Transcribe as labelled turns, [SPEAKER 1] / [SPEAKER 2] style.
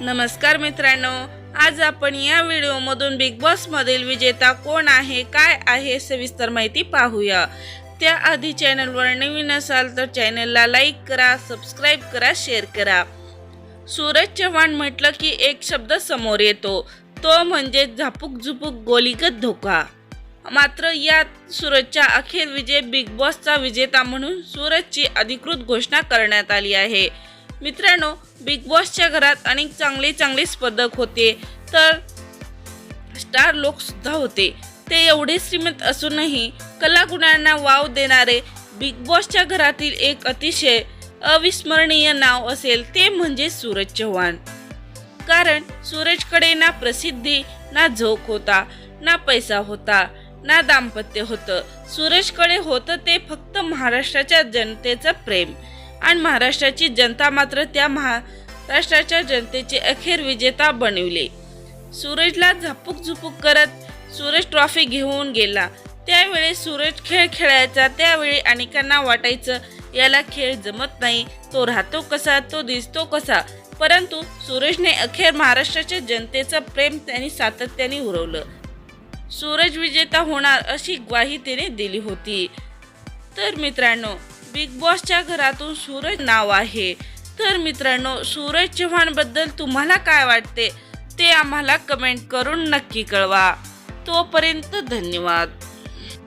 [SPEAKER 1] नमस्कार मित्रांनो आज आपण या व्हिडिओमधून बिग बॉस मधील विजेता कोण आहे काय आहे सविस्तर माहिती पाहूया. त्याआधी चॅनलवर नवीन असाल तर चॅनलला लाईक करा सबस्क्राईब करा शेअर करा. सूरज चव्हाण म्हटलं की एक शब्द समोर येतो. तो म्हणजे झापूक झुपूक गोलीगत धोका. मात्र यात सूरजच्या अखेर विजय बिग बॉसचा विजेता म्हणून सूरजची अधिकृत घोषणा करण्यात आली आहे. मित्रांनो बिग बॉसच्या घरात अनेक चांगले चांगले स्पर्धक होते. तर स्टार लोकसुद्धा होते. ते एवढे श्रीमंत असूनही कलागुणांना वाव देणारे बिग बॉसच्या घरातील एक अतिशय अविस्मरणीय नाव असेल ते म्हणजे सूरज चव्हाण. कारण सूरजकडे ना प्रसिद्धी ना झोक होता ना पैसा होता ना दाम्पत्य होतं. सूरजकडे होतं ते फक्त महाराष्ट्राच्या जनतेचं प्रेम. आणि महाराष्ट्राची जनता मात्र त्या महाराष्ट्राच्या जनतेचे अखेर विजेता बनविले. सूरजला झापूक झुपूक करत सूरज ट्रॉफी घेऊन गेला. त्यावेळी सूरज खेळ खेळायचा त्यावेळी अनेकांना वाटायचं याला खेळ जमत नाही तो राहतो कसा तो दिसतो कसा? परंतु सूरजने अखेर महाराष्ट्राच्या जनतेचं प्रेम त्यांनी सातत्याने उरवलं. सूरज विजेता होणार अशी ग्वाही तिने दिली होती. तर मित्रांनो बिग बॉसच्या घरातून सूरज नाव आहे. तर मित्रांनो सूरज चव्हाणबद्दल तुम्हाला काय वाटते ते आम्हाला कमेंट करून नक्की कळवा. तोपर्यंत धन्यवाद.